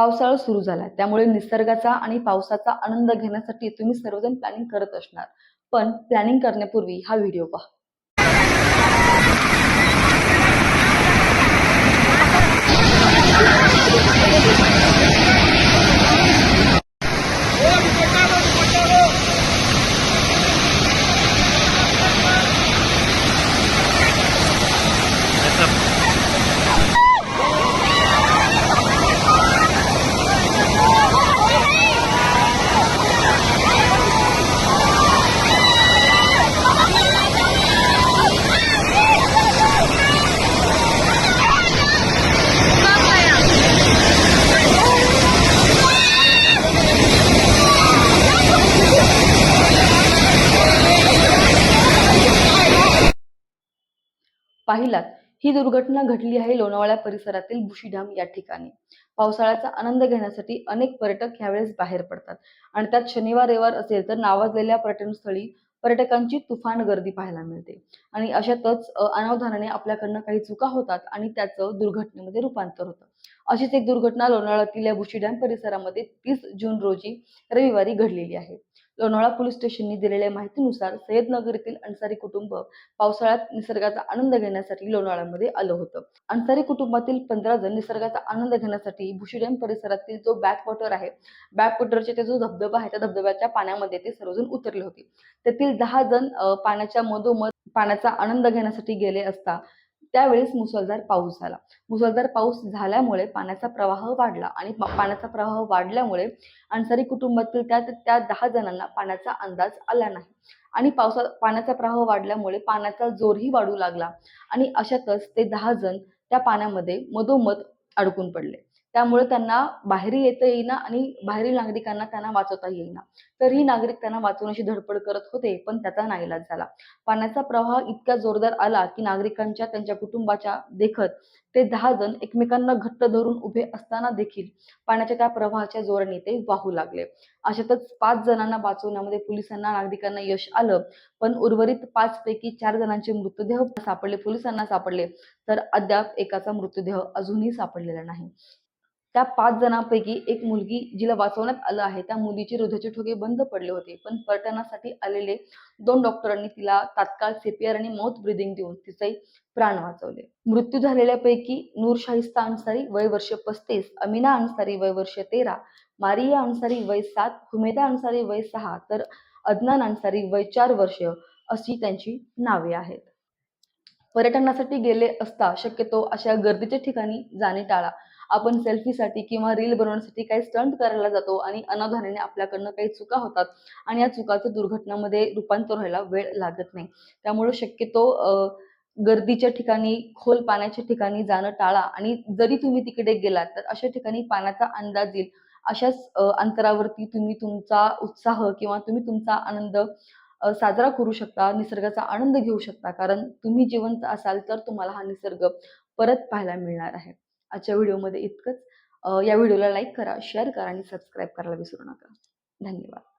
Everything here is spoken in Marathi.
पावसाळा सुरू झाला त्यामुळे निसर्गाचा आणि पावसाचा आनंद घेण्यासाठी तुम्ही सर्वजण प्लॅनिंग करत असणार. पण प्लॅनिंग करण्यापूर्वी हा व्हिडिओ पहा. पाहिलात. ही दुर्घटना घडली आहे लोणावळा परिसरातील बुशीधाम या ठिकाणी. पावसाळ्याचा आनंद घेण्यासाठी अनेक पर्यटक यावेळेस बाहेर पडतात. आणि त्यात शनिवार रविवार असेल तर नावाजलेल्या पर्यटनस्थळी पर्यटकांची तुफान गर्दी पाहायला मिळते. आणि अशातच अनावधानाने आपल्याकडनं काही चुका होतात आणि त्याचं दुर्घटनेमध्ये रूपांतर होतं. अशीच एक दुर्घटना लोणावळ्यातील या बुशी डॅम परिसरामध्ये तीस जून रोजी रविवारी घडलेली आहे. लोणावळा पोलीस स्टेशननी दिलेल्या माहितीनुसार सय्यदनगर येथील अन्सारी कुटुंब पावसाळ्यात निसर्गाचा आनंद घेण्यासाठी लोणावळ्यामध्ये आलं होतं. अन्सारी कुटुंबातील पंधरा जण निसर्गाचा आनंद घेण्यासाठी भुशी डॅम परिसरातील जो बॅक वॉटर आहे बॅक वॉटरचे ते जो धबधबा आहे त्या धबधब्याच्या पाण्यामध्ये ते सर्वजण उतरले होते. त्यातील दहा जण पाण्याच्या मधोमध पाण्याचा आनंद घेण्यासाठी गेले असता त्यावेळेस मुसळधार पाऊस झाला. मुसळधार पाऊस झाल्यामुळे पाण्याचा प्रवाह वाढला आणि पाण्याचा प्रवाह वाढल्यामुळे अन्सारी कुटुंबातील त्या त्या दहा जणांना पाण्याचा अंदाज आला नाही. आणि पावसा पाण्याचा प्रवाह वाढल्यामुळे पाण्याचा जोरही वाढू लागला आणि अशातच ते दहा जण त्या पाण्यामध्ये मधोमध अडकून पडले. त्यामुळे त्यांना बाहेर येता येईना आणि बाहेरील नागरिकांना त्यांना वाचवता येईना. तरीही नागरिक त्यांना वाचवण्याची धडपड करत होते पण त्याचा नाईलाज झाला. पाण्याचा प्रवाह इतका जोरदार आला की नागरिकांच्या त्यांच्या कुटुंबाच्या देखत ते दहा जण एकमेकांना घट्ट धरून उभे असताना देखील पाण्याच्या त्या प्रवाहाच्या जोराने ते वाहू लागले. अशातच पाच जणांना वाचवण्यामध्ये पोलिसांना नागरिकांना यश आलं पण उर्वरित पाच पैकी चार जणांचे मृतदेह सापडले. पोलिसांना सापडले तर अद्याप एकाचा मृतदेह अजूनही सापडलेला नाही. त्या पाच जणांपैकी एक मुलगी जिला वाचवण्यात आलं आहे. त्या मुलीचे हृदयाचे ठोके बंद पडले होते. पण पर्यटनासाठी आलेले दोन डॉक्टरांनी तिला तात्काळ सीपीआर आणि माउथ ब्रिदिंग देऊन तिचे प्राण वाचवले. मृत्यू झालेल्यापैकी नूर शाहिस्ता अन्सारी वय वर्ष पस्तीस अमिना अन्सारी वय वर्ष तेरा मारिया अन्सारी वय सात हुमेदा अन्सारी वय सहा तर अदनान अन्सारी वय चार वर्ष अशी त्यांची नावे आहेत. पर्यटनासाठी गेले असता शक्यतो अशा गर्दीच्या ठिकाणी जाणे टाळा. आपण सेल्फीसाठी किंवा रील बनवण्यासाठी काही स्टंट करायला जातो आणि अनावधानाने आपल्याकडनं काही चुका होतात आणि या चुकाचं दुर्घटनामध्ये रूपांतर व्हायला वेळ लागत नाही. त्यामुळे शक्यतो गर्दीच्या ठिकाणी खोल पाण्याच्या ठिकाणी जाणं टाळा आणि जरी तुम्ही तिकडे गेलात तर अशा ठिकाणी पाण्याचा अंदाज येईल. अशाच अंतरावरती तुम्ही तुमचा उत्साह किंवा तुम्ही तुमचा आनंद साजरा करू शकता निसर्गाचा आनंद घेऊ शकता. कारण तुम्ही जिवंत असाल तर तुम्हाला हा निसर्ग परत पाहायला मिळणार आहे. आजच्या व्हिडिओमध्ये इतकंच. या व्हिडिओला लाईक करा शेअर करा आणि सबस्क्राईब करायला विसरू नका. धन्यवाद.